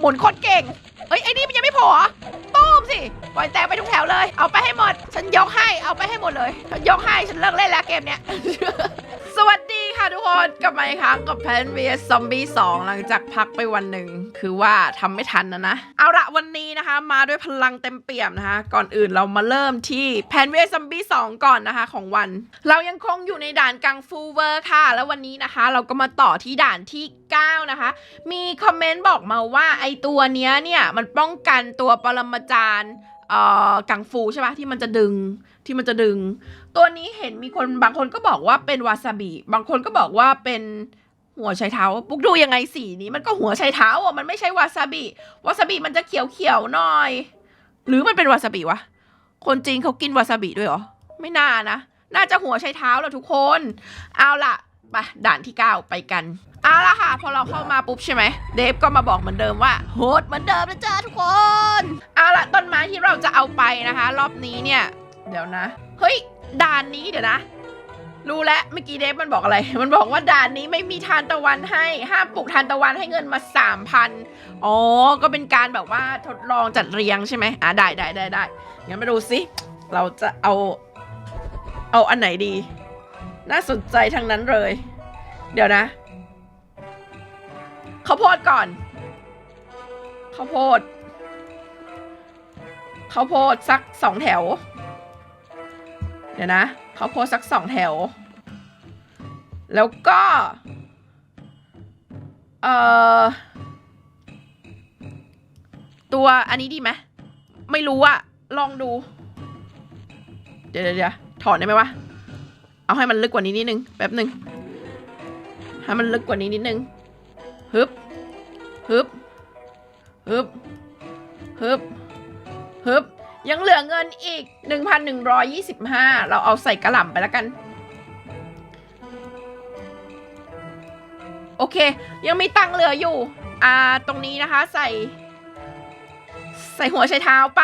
หมุนโคตรเก่ง เอ้ยไอ้นี่มันยังไม่พอต้มสิปล่อยแตกไปทุกแถวเลย เอาไปให้หมด ฉันยกให้ เอาไปให้หมดเลย ฉันยกให้ ฉันเลิกเล่นแล้วเกมเนี้ย สวัสดี ค่ะทุกคนกลับมาอีกครั้งกับแพน vs ซอมบี้2หลังจากพักไปวันหนึ่งคือว่าทำไม่ทันนะนะเอาละวันนี้นะคะ มาด้วยพลังเต็มเปี่ยมนะคะ ก่อนอื่นเรามาเริ่มที่แพน vs ซอมบี้2ก่อนนะคะของวัน เรายังคงอยู่ในด่านกังฟูเวอร์ค่ะ แล้ววันนี้นะคะ เราก็มาต่อที่ด่านที่9นะคะ มีคอมเมนต์บอกมาว่าไอตัวเนี้ยเนี่ยมันป้องกันตัวปรมาจารย์เอ่อกังฟูใช่ปะที่มันจะดึงที่มันจะดึง ตัวนี้เห็นมีคนบางคนก็บอกว่าเป็นวาซาบิ บางคนก็บอกว่าเป็นหัวไชเท้าปุ๊กดูยังไงสีนี้มันก็หัวไชเท้าอะมันไม่ใช่วาซาบิ วาซาบิมันจะเขียวเขียวๆหน่อย หรือมันเป็นวาซาบิวะ คนจีนเขากินวาซาบิด้วยเหรอ ไม่น่านะ น่าจะหัวไชเท้าแหล้วทุกคน เอาล่ะไปด่านที่9ไปกันเอาละค่ะ พอเราเข้ามาปุ๊บใช่ไหม เดฟก็มาบอกเหมือนเดิมว่าโหดเหมือนเดิมนะจ้าทุกคนเอาละต้นไม้ที่เราจะเอาไปนะคะ รอบนี้เนี่ย เดี๋ยวนะ เฮ้ย ด่านนี้เดี๋ยวนะ รู้แล้วเมื่อกี้เดฟมันบอกอะไร มันบอกว่าด่านนี้ไม่มีทานตะวันให้ ห้ามปลูกทานตะวันให้เงินมาสามพันอ๋อ ก็เป็นการแบบว่าทดลองจัดเรียงใช่ไหมอะได้ได้ได้ได้งั้นมาดูสิ เราจะเอา เอาอันไหนดี น่าสนใจทั้งนั้นเลย เดี๋ยวนะข้าวโพดก่อนข้าวโพดข้าวโพดสักสองแถว เดี๋ยวนะเขาโพดสักสองแถว แล้วก็ เอ่อ ตัวอันนี้ดีไหมไม่รู้อะลองดูเดี๋ยวเดี๋ยวเดี๋ยวถอนได้ไหมวะ เอาให้มันลึกกว่านี้นิดนึง แป๊บหนึ่งให้มันลึกกว่านี้นิดนึงฮึบฮึบฮึบฮึบฮึบ ยังเหลือเงินอีก 1,125 เราเอาใส่กระหล่ำไปแล้วกัน โอเค ยังมีตังเหลืออยู่ อ่า ตรงนี้นะคะใส่ ใส่หัวใช้เท้าไป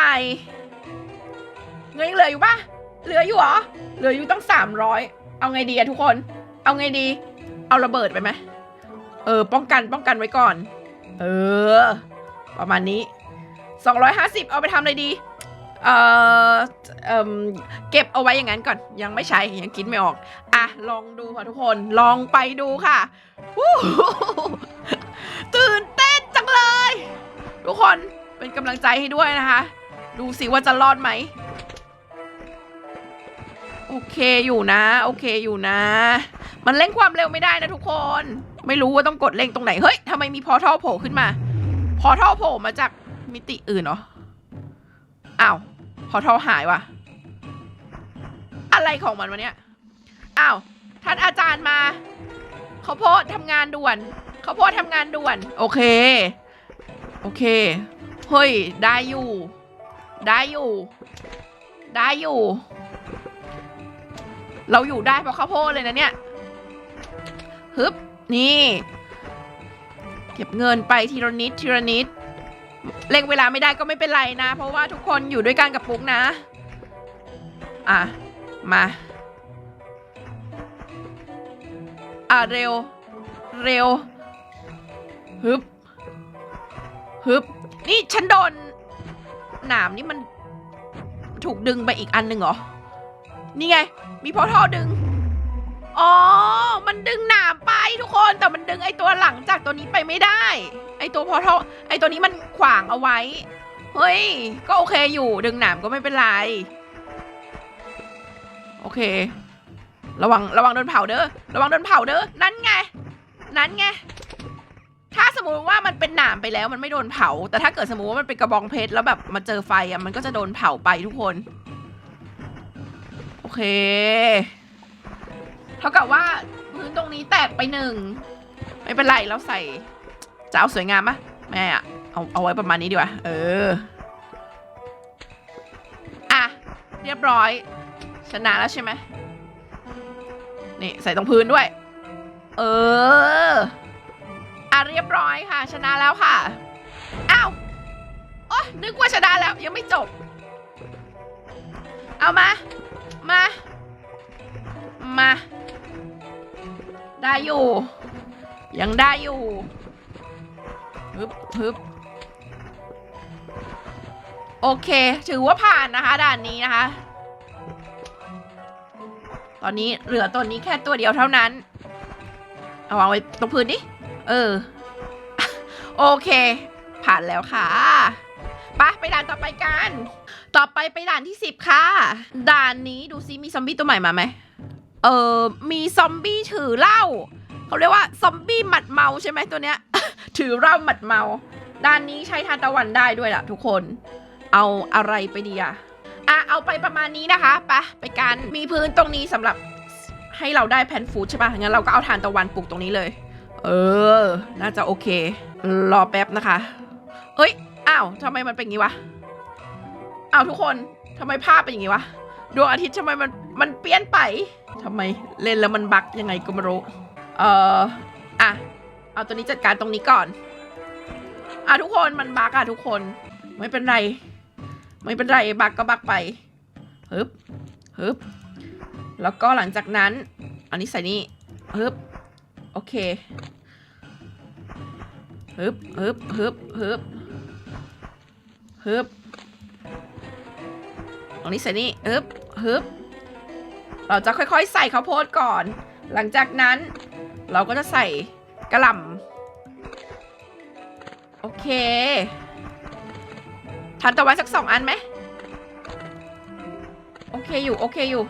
เงินยังเหลืออยู่ปะเหลืออยู่เหรอ เหลืออยู่ตั้งสามร้อยเอาไงดีอะทุกคน เอาไงดี เอาระเบิดไปไหม เออ ป้องกันป้องกันไว้ก่อน เออ ประมาณนี้ 250 เอาไปทำอะไรดี เอ่อเอ่มเก็บเอาไว้อย่างนั้นก่อนยังไม่ใช้ยังคิดไม่ออก อะ ลองดูค่ะทุกคนลองไปดูค่ะวู้ตื่นเต้นจังเลย ทุกคนเป็นกำลังใจให้ด้วยนะคะ ดูสิว่าจะรอดไหมโอเคอยู่นะ โอเคอยู่นะ มันเร่งความเร็วไม่ได้นะทุกคน ไม่รู้ว่าต้องกดเร่งตรงไหน เฮ้ยทำไมมีพอท่อโผล่ขึ้นมา พอท่อโผล่มาจากมิติอื่นเหรออ้าว พอท่อหายว่ะ อะไรของมันวะเนี่ย อ้าว ท่านอาจารย์มา เขาโพดทำงานด่วน เขาโพดทำงานด่วน โอเค โอเค เฮ้ย ได้อยู่ ได้อยู่ ได้อยู่ เราอยู่ได้เพราะข้าวโพดเลยนะเนี่ย ฮึบ นี่ เก็บเงินไปทีละนิดทีละนิด เร่งเวลาไม่ได้ก็ไม่เป็นไรนะ เพราะว่าทุกคนอยู่ด้วยกันกับปุ๊กนะ อะ มา อะเร็ว เร็ว ฮึบ ฮึบ นี่ฉันโดน หนามนี่มันถูกดึงไปอีกอันหนึ่งเหรอ นี่ไง มีพอท่อดึง อ๋อ มันดึงหนามไปทุกคน แต่มันดึงไอตัวหลังจากตัวนี้ไปไม่ได้ ตัวพอเท่อไอตัวนี้มันขวางเอาไว้ เฮ้ย ก็โอเคอยู่ดึงหนามก็ไม่เป็นไร โอเค ระวังระวังโดนเผาเด้อ ระวังโดนเผาเด้อ นั่นไง นั่นไง ถ้าสมมุติว่ามันเป็นหนามไปแล้วมันไม่โดนเผา แต่ถ้าเกิดสมมุติว่ามันเป็นกระบองเพชรแล้วแบบมาเจอไฟอะมันก็จะโดนเผาไปทุกคน โอเค เท่ากับว่าพื้นตรงนี้แตกไปหนึ่งไม่เป็นไรเราใส่ จะเอาสวยงามปะแม่อะเอาเอาไว้ประมาณนี้ดีกว่าเอออะเรียบร้อยชนะแล้วใช่ไหมนี่ใส่ตรงพื้นด้วย เอออะเรียบร้อยค่ะ ชนะแล้วค่ะอ้าวโอ๊ยนึกว่าชนะแล้วยังไม่จบ เอามา มา มา ได้อยู่ ยังได้อยู่ ฮึบฮึบโอเค ถือว่าผ่านนะคะ ด่านนี้นะคะ ตอนนี้เหลือตัวนี้แค่ตัวเดียวเท่านั้น เอาวางไว้ตรงพื้นดิ เออ โอเค ผ่านแล้วค่ะไปไปด่านต่อไปกัน ต่อไปไปด่านที่สิบค่ะ ด่านนี้ดูซิมีซอมบี้ตัวใหม่มาไหม เออ มีซอมบี้ถือเหล้า เขาเรียกว่าซอมบี้หมัดเมาใช่ไหมตัวเนี้ย ถือเหล้าหมัดเมา ด้านนี้ใช้ทานตะวันได้ด้วยล่ะทุกคน เอาอะไรไปดีอะอะเอาไปประมาณนี้นะคะไปไปกันมีพื้นตรงนี้สำหรับให้เราได้แพนฟูดใช่ปะงั้นเราก็เอาทานตะวันปลูกตรงนี้เลย เออ น่าจะโอเค รอแป๊บนะคะ เอ้ยอ้าวทำไมมันเป็นอย่างงี้วะอ้าวทุกคนทำไมภาพเป็นอย่างงี้วะดวงอาทิตย์ทำไมมันมันเปลี่ยนไปทำไมเล่นแล้วมันบักยังไงก็ไม่รู้เอ่ออะ เอาตัวนี้จัดการตรงนี้ก่อน อะทุกคนมันบักอะทุกคน ไม่เป็นไร ไม่เป็นไรบักก็บักไปฮึบฮึบแล้วก็หลังจากนั้น อันนี้ใส่นี่ฮึบโอเคฮึบฮึบฮึบฮึบฮึบอันนี้ใส่นี่ฮึบฮึบเราจะค่อยๆ ใส่ข้าวโพดก่อน หลังจากนั้นเราก็จะใส่ กระหล่ำโอเคทานตะวันสักสองอันไหมโอเคอยู่ โอเคอยู่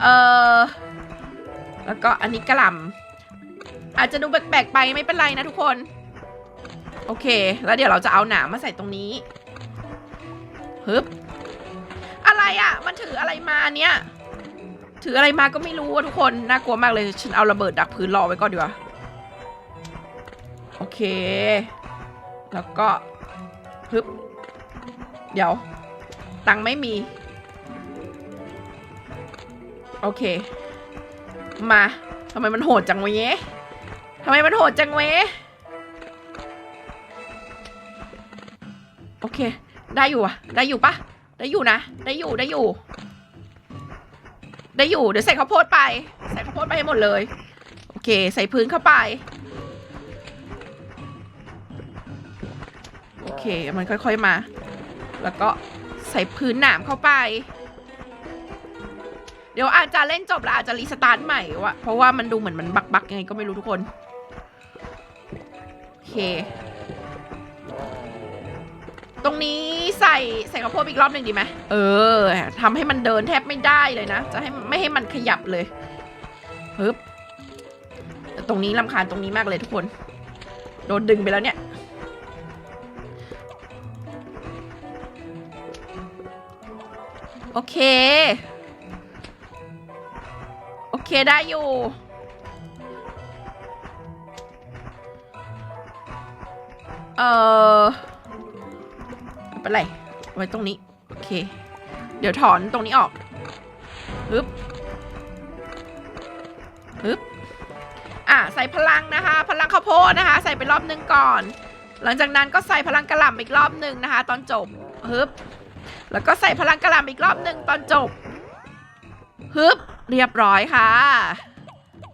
เออแล้วก็อันนี้กระหล่ำอาจจะดูแปลกๆไปไม่เป็นไรนะทุกคน โอเค แล้วเดี๋ยวเราจะเอาหนามมาใส่ตรงนี้ฮึบอะไรอะ่ะ มันถืออะไรมาเนี้ยถืออะไรมาก็ไม่รู้อะทุกคน น่ากลัวมากเลย ฉันเอาระเบิดดักพื้นรอไว้ก่อนดีกว่า โอเค แล้วก็ฮึบเดี๋ยว ตังไม่มี โอเค มาทำไมมันโหดจังวะเย้ทำไมมันโหดจังเว้ยโอเค ได้อยู่อะได้อยู่ปะได้อยู่นะ ได้อยู่ ได้อยู่ ได้อยู่ เดี๋ยวใส่ข้าวโพดไป ใส่ข้าวโพดไปให้หมดเลย โอเค ใส่พื้นเข้าไป เค มันค่อยๆมา แล้วก็ใส่พื้นหนามเข้าไป เดี๋ยวอาจจะเล่นจบแล้วอาจจะรีสตาร์ทใหม่วะเพราะว่ามันดูเหมือนมันบักบักๆยังไงก็ไม่รู้ทุกคน โอเค ตรงนี้ใส่ใส่ข้าวโพดอีกรอบหนึ่งดีไหมเออทำให้มันเดินแทบไม่ได้เลยนะ จะให้ไม่ให้มันขยับเลยฮึบแต่ตรงนี้ลำคาญตรงนี้มากเลยทุกคน โดนดึงไปแล้วเนี่ย โอเค โอเคได้อยู่ เออไม่เป็นไรไว้ตรงนี้ โอเค เดี๋ยวถอนตรงนี้ออกฮึบฮึบอะใส่พลังนะคะ พลังข้าวโพดนะคะ ใส่ไปรอบหนึงก่อน หลังจากนั้นก็ใส่พลังกระหล่ำอีกรอบหนึ่งนะคะ ตอนจบฮึบ แล้วก็ใส่พลังกระลำอีกรอบหนึ่งตอนจบฮึบเรียบร้อยค่ะ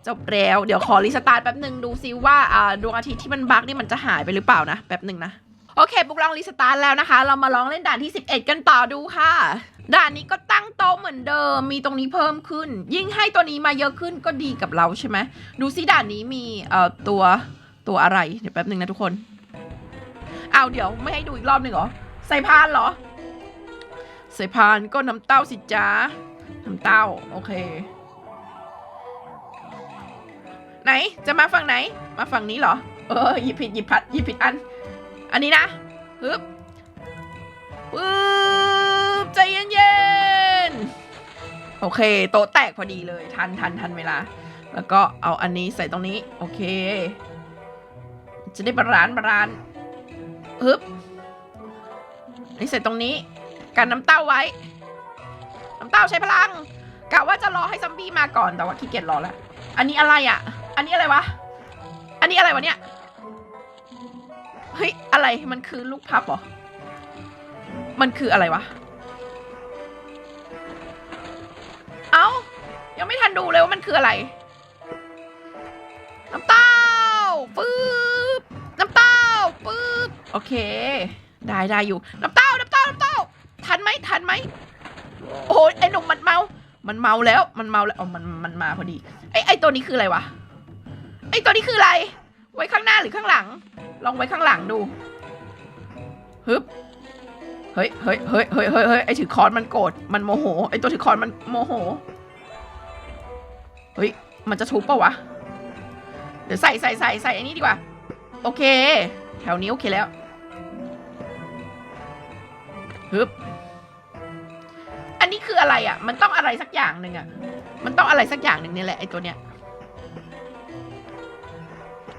จบแล้วเดี๋ยวขอรีสตาร์ทแป๊บหนึ่งดูซิว่าอ่าดวงอาทิตย์ที่มันบั๊กนี่มันจะหายไปหรือเปล่านะแป๊บหนึ่งนะโอเคบุกลองรีสตาร์ทแล้วนะคะ เรามาลองเล่นด่านที่ 11 กันต่อดูค่ะ ด่านนี้ก็ตั้งโต๊ะเหมือนเดิม มีตรงนี้เพิ่มขึ้น ยิ่งให้ตัวนี้มาเยอะขึ้นก็ดีกับเราใช่ไหมดูซิด่านนี้มีเอ่อตัวตัวอะไรเดี๋ยวแป๊บหนึ่งนะทุกคนเอาเดี๋ยวไม่ให้ดูอีกรอบหนึ่งเหรอใส่พานเหรอ ใส่พานก็น้ำเต้าสิจ้าน้ำเต้า โอเค ไหนจะมาฝั่งไหน มาฝั่งนี้เหรอ เออหยิบผิดหยิบพัดหยิบผิดอัน อันนี้นะฮึบปึ๊บใจเย็นๆ โอเค โต๊ะแตกพอดีเลย ทันทันทันเวลา แล้วก็เอาอันนี้ใส่ตรงนี้ โอเค จะได้บาลานซ์บาลานซ์ฮึบนนี้ใส่ตรงนี้ กันน้ำเต้าไว้ น้ำเต้าใช้พลังกะว่าจะรอให้ซัมบี้มาก่อนแต่ว่าขี้เกียจรอแล้ว อันนี้อะไรอะ อันนี้อะไรวะ อันนี้อะไรวะเนี่ย เฮ้ย อะไร มันคือลูกพับเหรอ มันคืออะไรวะ เอ้า ยังไม่ทันดูเลยว่ามันคืออะไร น้ำเต้าฟืบน้ำเต้าปื๊บ โอเค ได้ได้อยู่ น้ำเต้า น้ำเต้า น้ำเต้า ทันไหมทันไหมโอ้ยไอ้หนุ่มมันเมา มันเมาแล้ว มันเมาแล้วอ๋อมันมันมาพอดี ไอ้ไอ้ตัวนี้คืออะไรวะ ไอ้ตัวนี้คืออะไร ไว้ข้างหน้าหรือข้างหลัง ลองไว้ข้างหลังดู ฮึบ เฮ้ยเฮ้ยเฮ้ยเฮ้ยเฮ้ยเฮ้ยไอ้ถือคอนมันโกรธ มันโมโห ไอ้ตัวถือคอนมันโมโห เฮ้ย มันจะทุบปะวะ เดี๋ยวใส่ใส่ใส่ใส่อันนี้ดีกว่า โอเค แถวนี้โอเคแล้ว ฮึบ นี้คืออะไรอะ มันต้องอะไรสักอย่างหนึ่งอะ มันต้องอะไรสักอย่างหนึ่งนี่แหละไอ้ตัวเนี้ย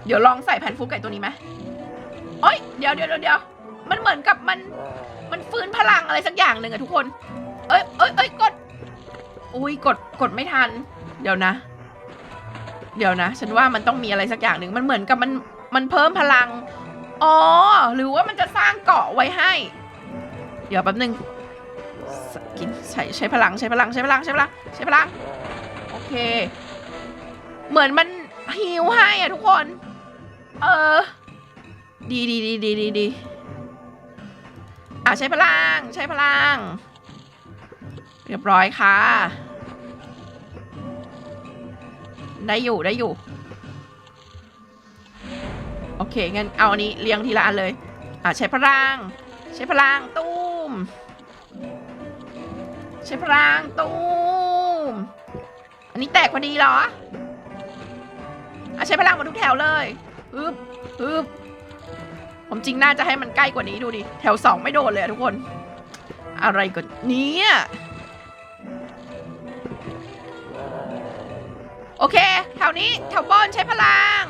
เดี๋ยวลองใส่แผ่นฟุกไก่ตัวนี้ไหมเอ้ยเดี๋ยวเดี๋ยวเดี๋ยวเดี๋ยวมันเหมือนกับมัน มันฟื้นพลังอะไรสักอย่างหนึ่งอะทุกคน เอ้ยเอ้ยเอ้ยกด อุ้ยกดกดไม่ทัน เดี๋ยวนะ เดี๋ยวนะ ฉันว่ามันต้องมีอะไรสักอย่างหนึ่งมันเหมือนกับมันมันเพิ่มพลัง อ๋อ หรือว่ามันจะสร้างเกาะไว้ให้ เดี๋ยวแป๊บนึง กินใช้ใช้พลังใช้พลังใช้พลังใช้พลังใช้พลังโอเค เหมือนมันฮิวให้อะทุกคน เออ ดีดีดีดีดีดีอะใช้พลังใช้พลัง เรียบร้อยค่ะ ได้อยู่ได้อยู่ โอเคงั้นเอาอันนี้เรียงทีละอันเลย อะใช้พลัง ใช้พลังตูม ใช้พลังตูมอันนี้แตกพอดีเหรออะใช้พลังหมดทุกแถวเลยฮึบฮึบผมจริงน่าจะให้มันใกล้กว่านี้ดูดิ แถวสองไม่โดนเลยอะทุกคน อะไรกันเนี่ยโอเค แถวนี้แถวบนใช้พลัง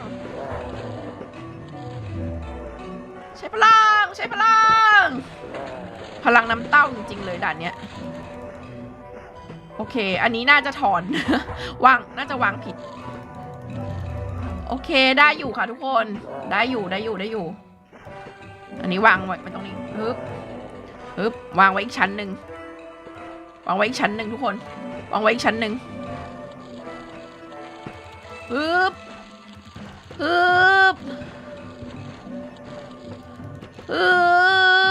ใช้พลัง ใช้พลัง พลังน้ำเต้าจริง ๆ เลยด่านเนี้ย เค อันนี้น่าจะถอน วาง น่าจะวางผิด โอเค ได้อยู่ค่ะทุกคน ได้อยู่ ได้อยู่ ได้อยู่ อันนี้วางไว้ไม่ตรงนี้ฮึบฮึบ วางไว้อีกชั้นหนึ่ง วางไว้อีกชั้นหนึ่งทุกคน วางไว้อีกชั้นหนึ่งฮึบฮึบฮึ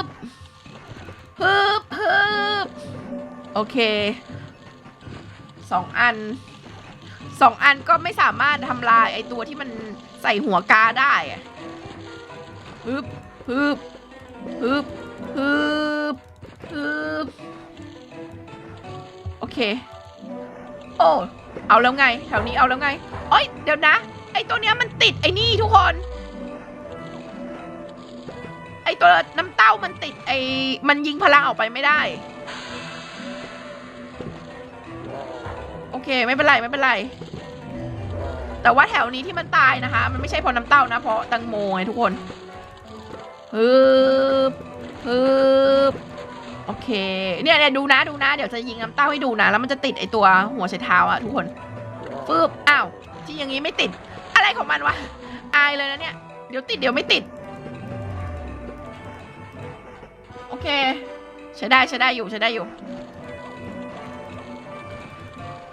บฮึบฮึบโอเค สองอันสองอันก็ไม่สามารถทำลายไอตัวที่มันใส่หัวกาได้อะฮึบฮึบฮึบฮึบฮึบโอเค โอ้เอาแล้วไง แถวนี้เอาแล้วไงเอ้ยเดี๋ยวนะ ไอตัวเนี้ยมันติดไอนี่ทุกคน ไอตัวน้ำเต้ามันติดไอมันยิงพลังออกไปไม่ได้ เคไม่เป็นไรไม่เป็นไร แต่ว่าแถวนี้ที่มันตายนะคะ มันไม่ใช่เพราะน้ำเต้านะ เพราะตังโมไงทุกคนฮึบฮึบโอเค เนี่ยเนี่ยดูนะดูนะ เดี๋ยวจะยิงน้ำเต้าให้ดูนะ แล้วมันจะติดไอตัวหัวใช้เท้าอะทุกคนฟึบอ้าวที่อย่างนี้ไม่ติด อะไรของมันวะ อายเลยนะเนี่ย เดี๋ยวติดเดี๋ยวไม่ติด โอเค ใช้ได้ใช้ได้อยู่ใช้ได้อยู่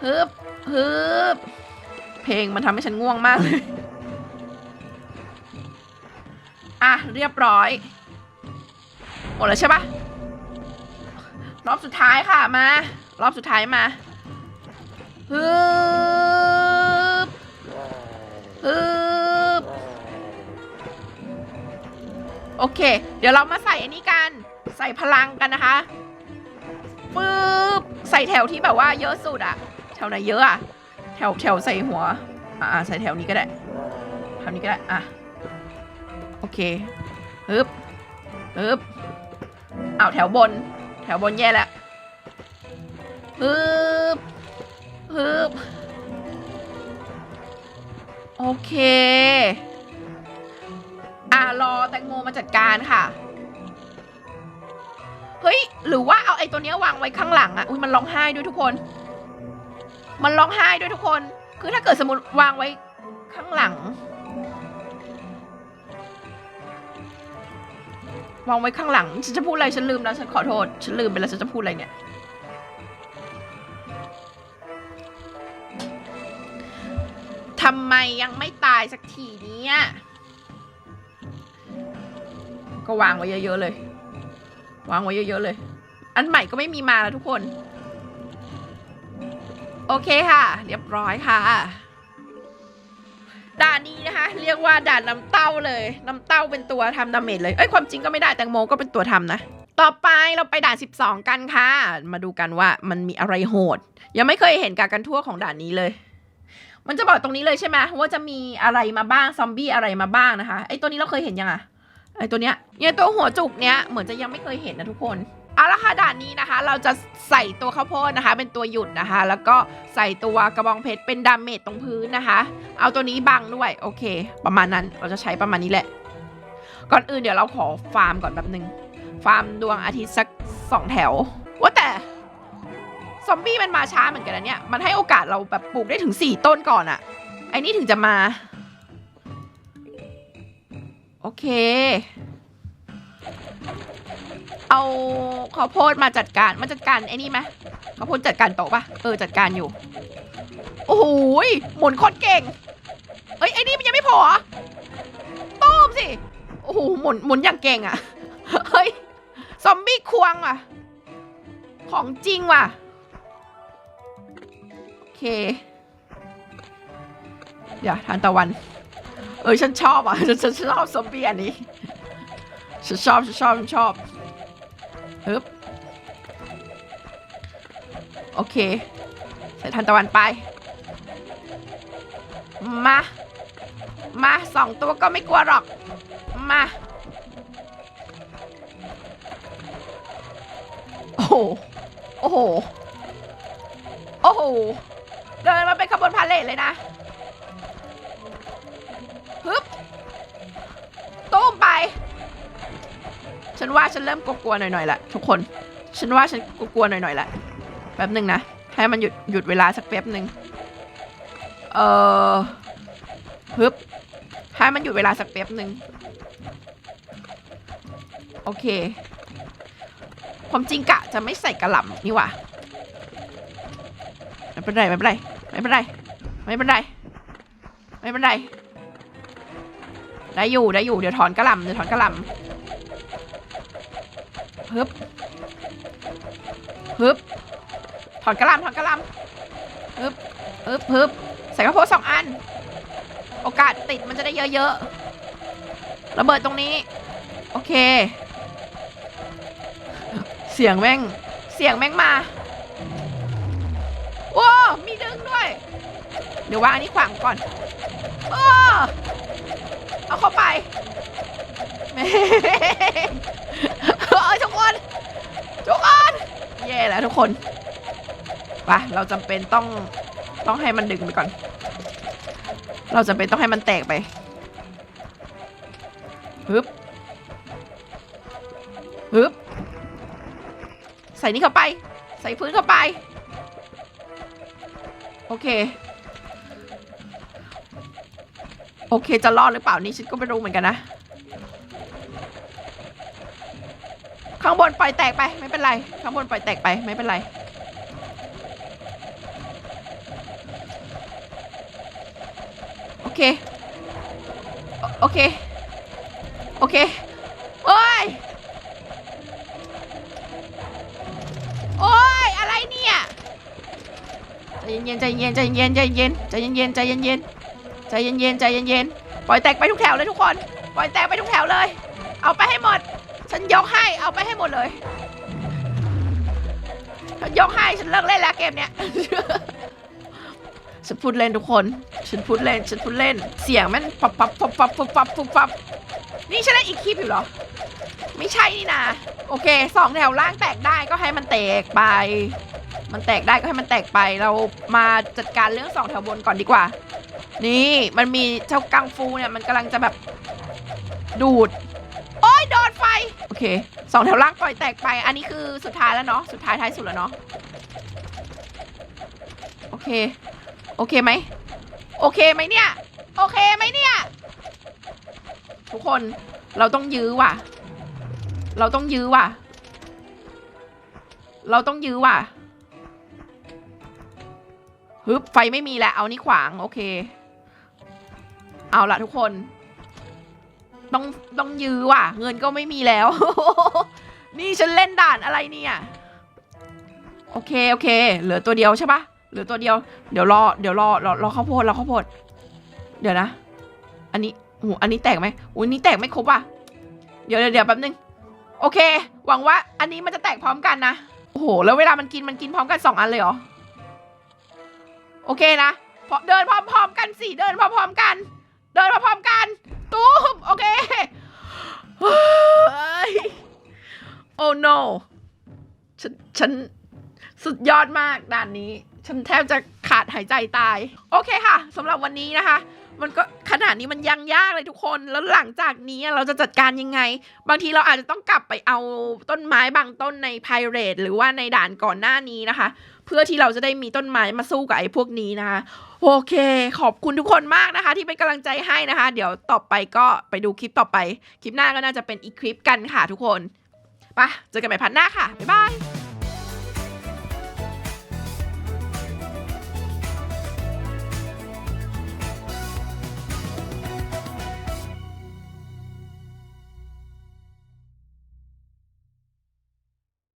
ฮึบฮึบเพลงมันทำให้ฉันง่วงมากเลย อะ เรียบร้อย หมดแล้วใช่ปะรอบสุดท้ายค่ะมา รอบสุดท้ายมาฮึบฮึบโอเค เดี๋ยวเรามาใส่อันนี้กัน ใส่พลังกันนะคะปึ๊บใส่แถวที่แบบว่าเยอะสุดอะ แถวไหนเยอะอะแถวแถวใส่หัว อ่าใส่แถวนี้ก็ได้แถวนี้ก็ได้ อะ โอเคฮึบฮึบอ้าวแถวบน แถวบนแย่แล้วฮึบฮึบโอเค อะรอแตงโมมาจัดการค่ะ เฮ้ย หรือว่าเอาไอ้ตัวเนี้ยวางไว้ข้างหลังอะอุ้ยมันร้องไห้ด้วยทุกคน มันร้องไห้ด้วยทุกคน คือถ้าเกิดสมมติวางไว้ข้างหลัง วางไว้ข้างหลัง ฉันจะพูดอะไรฉันลืมแล้วฉันขอโทษ ฉันลืมไปแล้วฉันจะพูดอะไรเนี่ย ทำไมยังไม่ตายสักทีเนี่ย ก็วางไว้เยอะๆเลย วางไว้เยอะๆเลย อันใหม่ก็ไม่มีมาแล้วทุกคน โอเคค่ะ เรียบร้อยค่ะ ด่านนี้นะคะ เรียกว่าด่านน้ำเต้าเลยน้ำเต้าเป็นตัวทำดาเมจเลยเอ้ยความจริงก็ไม่ได้แตงโมก็เป็นตัวทำนะต่อไปเราไปด่าน 12 กันค่ะ มาดูกันว่ามันมีอะไรโหด ยังไม่เคยเห็นการกันทั่วของด่านนี้เลย มันจะบอกตรงนี้เลยใช่ไหมว่าจะมีอะไรมาบ้างซอมบี้อะไรมาบ้างนะคะไอ้ตัวนี้เราเคยเห็นยังอะไอ้ตัวเนี้ยเนี่ยตัวหัวจุกเนี้ยเหมือนจะยังไม่เคยเห็นนะทุกคน เอาละค่ะด่านนี้นะคะ เราจะใส่ตัวข้าวโพดนะคะ เป็นตัวหยุดนะคะ แล้วก็ใส่ตัวกระบองเพชรเป็นดาเมจตรงพื้นนะคะ เอาตัวนี้บังด้วยโอเค ประมาณนั้นเราจะใช้ประมาณนี้แหละ ก่อนอื่นเดี๋ยวเราขอฟาร์มก่อนแป๊บนึง ฟาร์มดวงอาทิตย์สักสองแถว ว่าแต่ซอมบี้มันมาช้าเหมือนกันนะเนี่ยมันให้โอกาสเราแบบปลูกได้ถึงสี่ต้นก่อนอะไอ้นี่ถึงจะมา โอเค เอาข้าวโพดมาจัดการมาจัดการไอ้นี่ไหมข้าวโพดจัดการโต๊ะปะเออจัดการอยู่ โอ้โหหมุนโคตรเก่ง เอ้ยไอ้นี่มันยังไม่พอต้มสิ โอ้โหหมุนหมุนอย่างเก่งอะเฮ้ยซอมบี้ควงอะ ของจริงว่ะ โอเค เดี๋ยวทานตะวัน เออฉันชอบอะ ฉันฉันชอบซอมบี้อันนี้ฉันชอบฉันชอบฉันชอบ ฮึบโอเค ใส่ทานตะวันไป มา มาสองตัวก็ไม่กลัวหรอก มา โอ้โห โอ้โห โอ้โห เดินมาเป็นขบวนพาเลทเลยนะฮึบ ตุ้มไป ฉันว่าฉันเริ่มกลัวๆหน่อยๆละทุกคน ฉันว่าฉันกลัวๆหน่อยๆละแป๊บหนึ่งนะ ให้มันหยุดหยุดเวลาสักแป๊บหนึ่งเออฮึบให้มันหยุดเวลาสักแป๊บหนึ่งโอเค ความจริงกะจะไม่ใส่กระหล่ำนี่หว่าไม่เป็นไรไม่เป็นไรไม่เป็นไรไม่เป็นไรไม่เป็นไรได้อยู่ได้อยู่เดี๋ยวถอนกระหล่ำเดี๋ยวถอนกระหล่ำ ฮึบฮึบถอนกระลำถอนกระลำฮึบฮึบฮึบใส่ข้าวโพดสองอัน โอกาสติดมันจะได้เยอะๆระเบิดตรงนี้ โอเค เสียงแม่ง เสียงแม่งมาโอ้มีดึงด้วย เดี๋ยววางอันนี้ขวางก่อนโอ้เอาเข้าไปแม่งเอ้ยทุกคน ทุกคน แล้วทุกคนไปเราจำเป็นต้องต้องให้มันดึงไปก่อน เราจำเป็นต้องให้มันแตกไปฮึบฮึบใส่นี่เข้าไป ใส่พื้นเข้าไป โอเค โอเคจะรอดหรือเปล่านี่ฉันก็ไม่รู้เหมือนกันนะ ข้างบนปล่อยแตกไปไม่เป็นไร ข้างบนปล่อยแตกไปไม่เป็นไร โอเค โอเค โอเคโอ้ยโอ้ยอะไรเนี่ยใจเย็นใจเย็นใจเย็นใจเย็นใจเย็นใจเย็นใจเย็นใจเย็นใจเย็นปล่อยแตกไปทุกแถวเลยทุกคน ปล่อยแตกไปทุกแถวเลย เอาไปให้หมด ฉันยกให้เอาไปให้หมดเลย ฉันยกให้ฉันเลิกเล่นแล้วเกมเนี้ย ฉันพูดเล่นทุกคน ฉันพูดเล่น ฉันพูดเล่น เสียงมันปับปับปับปับปับปับปับปับนี่ฉันเล่นอีกคลิปอยู่เหรอ ไม่ใช่นี่นะโอเคสองแถวล่างแตกได้ก็ให้มันแตกไป มันแตกได้ก็ให้มันแตกไป เรามาจัดการเรื่องสองแถวบนก่อนดีกว่า นี่มันมีเจ้ากังฟูเนี่ยมันกำลังจะแบบดูด โดนไฟโอเคสองแถวล่างปล่อยแตกไป อันนี้คือสุดท้ายแล้วเนาะสุดท้ายท้ายสุดแล้วเนาะโอเค โอเคไหมโอเคไหมเนี่ย โอเคไหมเนี่ย ทุกคนเราต้องยื้อว่ะ เราต้องยื้อว่ะ เราต้องยื้อว่ะฮึบไฟไม่มีแล้วเอานี่ขวาง โอเค เอาละทุกคน ต้องต้องยื้อว่ะ เงินก็ไม่มีแล้ว นี่ฉันเล่นด่านอะไรเนี่ย โอเคโอเค เหลือตัวเดียวใช่ปะเหลือตัวเดียว เดี๋ยวรอเดี๋ยวรอรอรอข้าวโพดรอข้าวโพด เดี๋ยวนะ อันนี้โอ้โหอันนี้แตกไหมอุ้ยนี่แตกไม่ครบอะ เดี๋ยวเดี๋ยวเดี๋ยวแป๊บนึง โอเค หวังว่า อันนี้มันจะแตกพร้อมกันนะ โอ้โห แล้วเวลามันกินมันกินพร้อมกันสองอันเลยเหรอ โอเคนะ เดินพร้อมๆกันสิ เดินพร้อมๆกัน เดินมาพร้อมกันตูมโอเคเฮ้ยโอ้ no ฉันฉันสุดยอดมากด่านนี้ ฉันแทบจะขาดหายใจตาย โอเคค่ะสำหรับวันนี้นะคะ มันก็ขนาดนี้มันยังยากเลยทุกคนแล้วหลังจากนี้เราจะจัดการยังไง บางทีเราอาจจะต้องกลับไปเอาต้นไม้บางต้นใน Pirate หรือว่าในด่านก่อนหน้านี้นะคะ เพื่อที่เราจะได้มีต้นไม้มาสู้กับไอ้พวกนี้นะคะโอเค ขอบคุณทุกคนมากนะคะ ที่เป็นกำลังใจให้นะคะ เดี๋ยวต่อไปก็ไปดูคลิปต่อไป คลิปหน้าก็น่าจะเป็นอีกคลิปกันค่ะทุกคนไปะเจอกันใหม่พันหน้าค่ะบ๊ายบาย